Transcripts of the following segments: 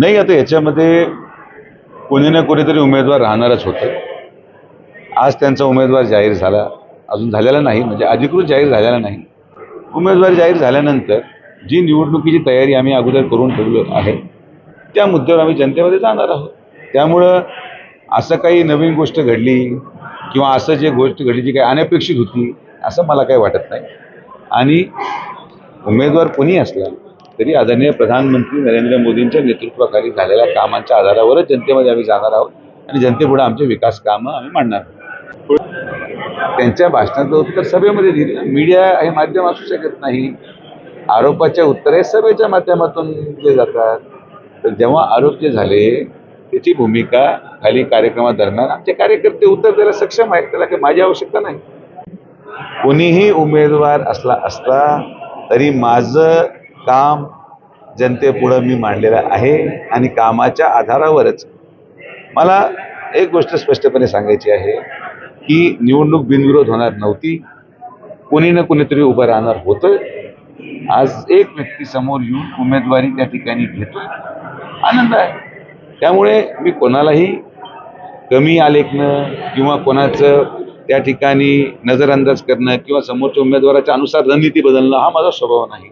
नाही आता याच्यामध्ये कोणी ना कोणीतरी उमेदवार राहणारच होतं. आज त्यांचा उमेदवार जाहीर झाला. अजून झालेला नाही म्हणजे अधिकृत जाहीर झालेला नाही. उमेदवार जाहीर झाल्यानंतर जी निवडणुकीची तयारी आम्ही अगोदर करून ठेवलं आहे त्या मुद्द्यावर आम्ही जनतेमध्ये जाणार आहोत. त्यामुळं असं काही नवीन गोष्ट घडली किंवा असं जे गोष्ट घडली जी काही अनपेक्षित होती असं मला काही वाटत नाही. आणि उमेदवार कोणी असला तरी आदरणीय प्रधानमंत्री नरेंद्र मोदींच्या नेतृत्वाखाली झालेल्या कामांच्या आधारावरच जनतेमध्ये आम्ही जाणार आहोत आणि जनतेपुढे आमचे विकास कामं आम्ही मांडणार त्यांच्या भाषणाचं उत्तर सभेमध्ये दिलं. मीडिया हे माध्यम असू शकत नाही. आरोपाचे उत्तर हे सभेच्या माध्यमातून दिले जातात. तर जेव्हा आरोप जे झाले त्याची भूमिका खाली कार्यक्रमादरम्यान आमचे कार्यकर्ते उत्तर द्यायला सक्षम आहेत. त्याला काही माझी आवश्यकता नाही. कोणीही उमेदवार असला असता तरी माझं काम जनतेपुढं मी मांडलेलं आहे आणि कामाच्या आधारावरच. मला एक गोष्ट स्पष्टपणे सांगायची आहे की निवडणूक बिनविरोध होणार नव्हती. कोणी ना कोणीतरी उभं राहणार होतं. आज एक व्यक्ती समोर येऊन उमेदवारी त्या ठिकाणी घेतोय. आनंद आहे. त्यामुळे मी कोणालाही कमी आलेखणं किंवा कोणाचं त्या ठिकाणी नजरअंदाज करणं किंवा समोरच्या उमेदवाराच्या अनुसार रणनीती बदलणं हा माझा स्वभाव नाही.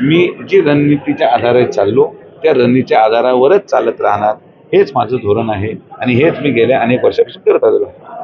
मी जी रणनीतीच्या आधारे चाललो त्या रणनीतीच्या आधारावरच चालत राहणार हेच माझं धोरण आहे. आणि हेच मी गेल्या अनेक वर्षापासून करत आलेलो आहे.